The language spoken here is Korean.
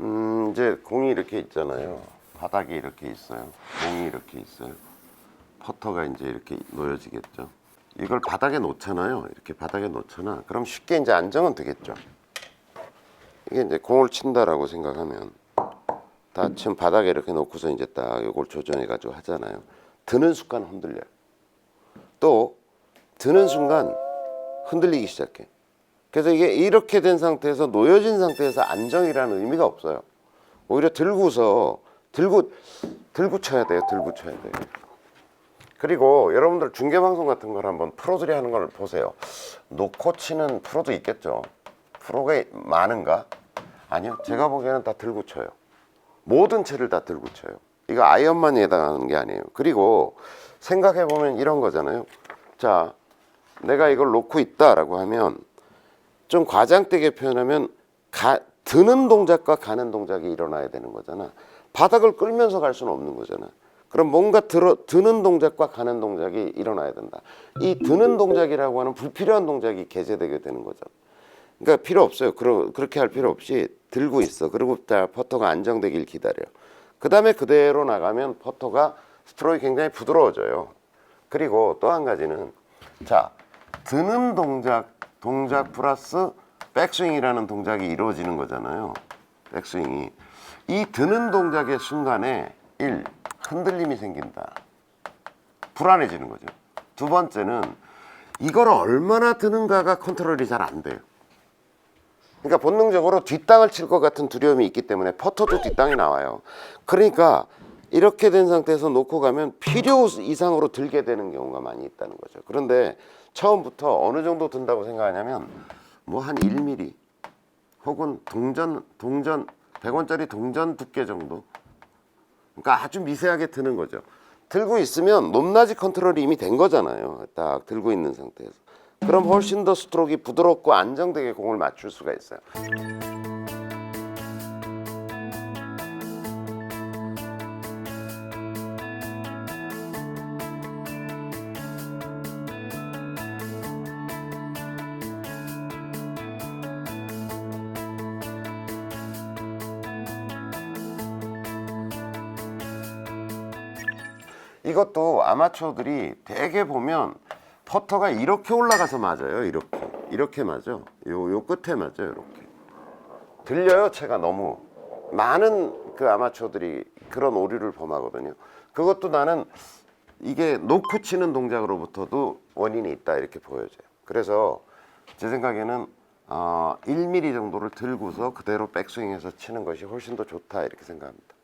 음, 이제 공이 이렇게 있잖아요. 바닥이 이렇게 있어요. 공이 이렇게 있어요. 퍼터가 이제 이렇게 놓여지겠죠. 이걸 바닥에 놓잖아요. 이렇게 바닥에 놓잖아. 그럼 쉽게 이제 안정은 되겠죠. 이게 이제 공을 친다라고 생각하면 다 지금 바닥에 이렇게 놓고서 이제 딱 이걸 조정해 가지고 하잖아요. 드는 순간 흔들려요. 또 드는 순간 흔들리기 시작해. 그래서 이게 이렇게 된 상태에서 놓여진 상태에서 안정이라는 의미가 없어요. 오히려 들고서 들고 들고 쳐야 돼요. 들고 쳐야 돼요. 그리고 여러분들 중계 방송 같은 걸 한번 프로들이 하는 걸 보세요. 놓고 치는 프로도 있겠죠. 프로가 많은가? 아니요. 제가 보기에는 다 들고 쳐요. 모든 채를 다 들고 쳐요. 이거 아이언만에 해당하는 게 아니에요. 그리고 생각해 보면 이런 거잖아요. 자, 내가 이걸 놓고 있다라고 하면 좀 과장되게 표현하면 가, 드는 동작과 가는 동작이 일어나야 되는 거잖아. 바닥을 끌면서 갈 수는 없는 거잖아. 그럼 뭔가 들어, 드는 동작과 가는 동작이 일어나야 된다. 이 드는 동작이라고 하는 불필요한 동작이 개재되게 되는 거죠. 그러니까 필요 없어요. 그러, 그렇게 할 필요 없이 들고 있어. 그리고 자, 퍼터가 안정되길 기다려. 그 다음에 그대로 나가면 퍼터가 스트로크 굉장히 부드러워져요. 그리고 또 한 가지는 자 드는 동작 동작 플러스 백스윙이라는 동작이 이루어지는 거잖아요. 백스윙이 이 드는 동작의 순간에 일 흔들림이 생긴다. 불안해지는 거죠. 두 번째는 이걸 얼마나 드는가가 컨트롤이 잘 안 돼요. 그러니까 본능적으로 뒷땅을 칠 것 같은 두려움이 있기 때문에 퍼터도 뒷땅이 나와요. 그러니까 이렇게 된 상태에서 놓고 가면 필요 이상으로 들게 되는 경우가 많이 있다는 거죠. 그런데 처음부터 어느 정도 든다고 생각하냐면 뭐 한 1mm 혹은 동전 동전 100원짜리 동전 두께 정도. 그러니까 아주 미세하게 드는 거죠. 들고 있으면 높낮이 컨트롤이 이미 된 거잖아요. 딱 들고 있는 상태에서. 그럼 훨씬 더 스트로크가 부드럽고 안정되게 공을 맞출 수가 있어요. 이것도 아마추어들이 대개 보면 퍼터가 이렇게 올라가서 맞아요. 이렇게 이렇게 맞아. 요 요 끝에 맞아요. 이렇게 들려요. 채가 너무 많은 그 아마추어들이 그런 오류를 범하거든요. 그것도 나는 이게 놓고 치는 동작으로부터도 원인이 있다 이렇게 보여져요. 그래서 제 생각에는 어, 1mm 정도를 들고서 그대로 백스윙해서 치는 것이 훨씬 더 좋다 이렇게 생각합니다.